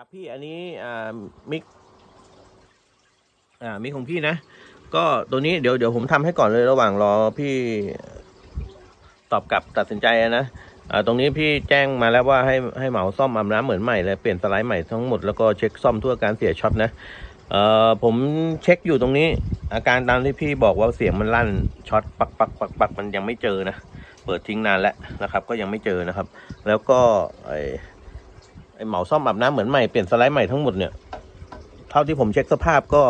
ครับพี่อันนี้มิกอ่ามิกของพี่นะ ก็ตัวนี้เดี๋ยวเดี๋ยวผมทำให้ก่อนเลยระหว่างรอพี่ตอบกลับตัดสินใจนะอ่าตรงนี้พี่แจ้งมาแล้วว่าให้ให้เหมาซ่อมอาบน้ำเหมือนใหม่เลยเปลี่ยนสไลด์ใหม่ทั้งหมดแล้วก็เช็คซ่อมทั่วการเสียช็อตนะเอ่อผมเช็คอยู่ตรงนี้ อาการตามที่พี่บอกว่าเสียงมันลั่นช็อตปักปักปักปักมันยังไม่เจอนะเปิดทิ้งนานแล้วนะครับ ก็ยังไม่เจอนะครับ แล้วก็ไอ ไอเหมาซ่อมอาบน้ำเหมือนใหม่เปลี่ยนสไลด์ใหม่ทั้งหมดเนี่ยเท่าที่ผมเช็คสภาพก็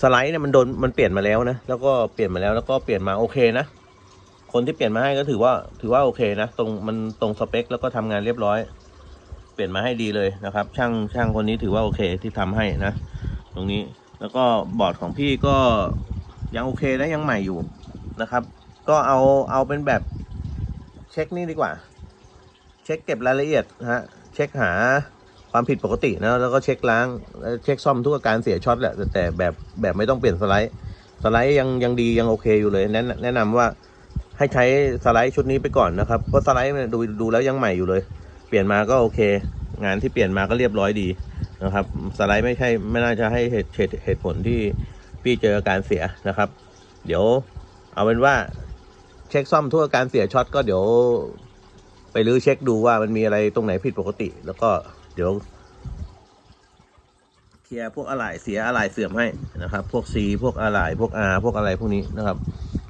สไลด์เนี่ยมันโดนมันเปลี่ยนมาแล้วนะแล้วก็เปลี่ยนมาแล้วแล้วก็เปลี่ยนมาโอเคนะคนที่เปลี่ยนมาให้ก็ถือว่าถือว่าโอเคนะตรงมันตรงสเปค แล้วก็ทำงานเรียบร้อย เปลี่ยนมาให้ดีเลยนะครับ ช่างช่างคนนี้ถือว่าโอเคที่ทำให้นะ ตรงนี้แล้วก็บอร์ดของพี่ก็ยังโอเคนะยังใหม่อยู่นะครับ ก็เอาเอาเป็นแบบเช็คนี่ดีกว่า เช็คเก็บรายละเอียดนะฮะ เช็คหาความผิดปกตินะแล้วก็เช็คล้างเช็คซ่อมทุกอาการเสียช็อตแหละแต่แบบแบบไม่ต้องเปลี่ยนสไลด์สไลด์ยังยังดียังโอเคอยู่เลยแนะแนะนำว่าให้ใช้สไลด์ชุดนี้ไปก่อนนะครับเพราะสไลด์ดูดูแล้วยังใหม่อยู่เลย เปลี่ยนมาก็โอเค งานที่เปลี่ยนมาก็เรียบร้อยดีนะครับสไลด์ไม่ใช่ไม่น่าจะให้เหตุเหตุเหตุผลที่พี่เจออาการเสียนะครับ เดี๋ยวเอาเป็นว่าเช็คซ่อมทั่วการเสียช็อตก็เดี๋ยว ไปรื้อเช็คดูว่ามันมีอะไรตรงไหนผิดปกติ แล้วก็เดี๋ยว เคลียร์พวกอะไหล่เสียอะไหล่เสื่อมให้นะครับ พวก C พวกอะไหล่พวก R พวกอะไรพวกนี้นะครับ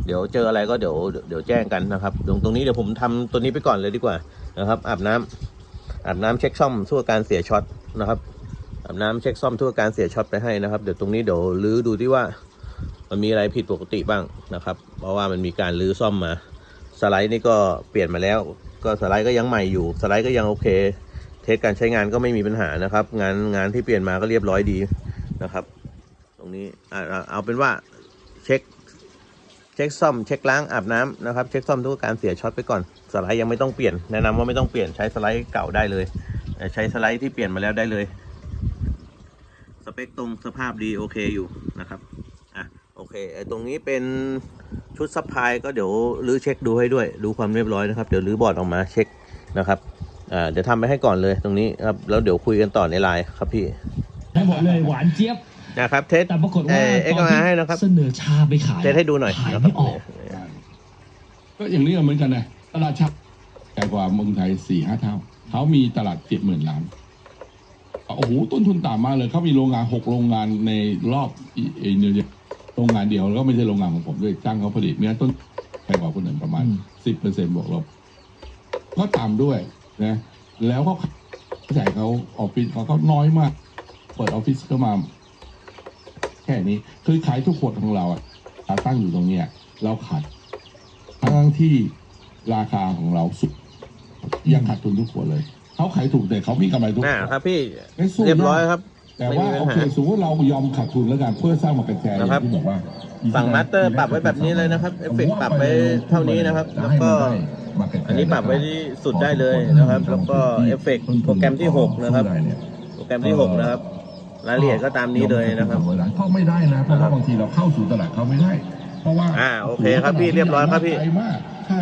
เดี๋ยวเจออะไรก็เดี๋ยวเดี๋ยวแจ้งกันนะครับ ตรงตรงนี้เดี๋ยวผมทำตัวนี้ไปก่อนเลยดีกว่านะครับอาบน้ำอาบน้ำเช็คซ่อมทั่วการเสียช็อตนะครับอาบน้ำเช็คซ่อมทั่วการเสียช็อตไปให้นะครับเดี๋ยวตรงนี้เดี๋ยวรื้อดูที่ว่า มันมีอะไรผิดปกติบ้างนะครับ เพราะว่ามันมีการรื้อซ่อมมา สไลด์นี่ก็เปลี่ยนมาแล้ว ก็สไลด์ก็ยังใหม่อยู่ สไลด์ก็ยังโอเค เทสการใช้งานก็ไม่มีปัญหานะครับ งานงานที่เปลี่ยนมาก็เรียบร้อยดีนะครับ ตรงนี้เอาเป็นว่าเช็คเช็คซ่อมเช็คล้างอาบน้ำนะครับ เช็คซ่อมทุกการเสียช็อตไปก่อน สไลด์ยังไม่ต้องเปลี่ยน แนะนำว่าไม่ต้องเปลี่ยนใช้สไลด์เก่าได้เลย ใช้สไลด์ที่เปลี่ยนมาแล้วได้เลย สเปคตรงสภาพดีโอเคอยู่นะครับ อะโอเคไอ้ตรงนี้เป็น ชุดซัพพลายก็เดี๋ยวรื้อเช็คดูให้ด้วย ดูความเรียบร้อยนะครับ เดี๋ยวรื้อบอร์ดออกมาเช็คนะครับอ่าเดี๋ยวทำไปให้ก่อนเลยตรงนี้ครับแล้วเดี๋ยวคุยกันต่อในไลน์ครับพี่ให้บอกเลยหวานเจี๊ยบนะครับเทสแต่ปรากฏเอ่ว่าอเอ็กตอนซ์มาให้นะครับที่เสนอชาไปขายเทสให้ดูหน่อยขายนะคไม่รับออกก็อย่างนี้ก็เหมือนกันนะตลาดเชักใหญ่กว่าเมืองไทยสี่ห้าเท่าเขามีตลาดเจ็ดหมื่นล้านโอ้โหต้นทุนต่ำมากเลยเขามีโรงงานหกโรงงานในรอบอีเอเนยโรงงานเดียวแล้วก็ไม่ใช่โรงงานของผมด้วยจ้างเขาผลิตเนื้อต้นแพงกว่าคนอื่นประมาณอืมสิบเปอร์เซ็นต์บวกลบก็ต่ำด้วยนะแล้วก็ใส่เขาออฟฟิศเขาก็น้อยมาก เปิดออฟฟิศก็มา แค่นี้ คือขายทุกขวดของเราอะขาตั้งอยู่ตรงเนี้ยเราขาดทั้งที่ราคาของเราสุด ยังขาดทุนทุกขวดเลย เขาขายถูกแต่เขามีกำไรทุกอ่าขวดครับพี่ไม่สู้เรียบร้อยครับ แต่ไม่ว่ามีปัโอญเคหาสมมติเรายอมขาดทุนแล้วกันเพื่อสร้างมากันแชร์นะครับที่บอกว่าฝั่งมาสเตอร์ปรับไว้แบบนี้เลยนะครับเอฟเฟกต์ปรับไว้เท่านี้นะครับ แล้วก็อันนี้ปรับไว้ที่สุดได้เลยนะครับ แล้วก็เอฟเฟกต์โปรแกรมที่ 6 นะครับ โปรแกรมที่ 6 นะครับ รายละเอียดก็ตามนี้เลยนะครับเพราะไม่ได้นะเพราะว่าบางทีเราเข้าสู่ตลาดเขาไม่ได้ เพราะว่าอ่าโอเคครับพี่เรียบร้อยครับพี่ไกลมากถ้า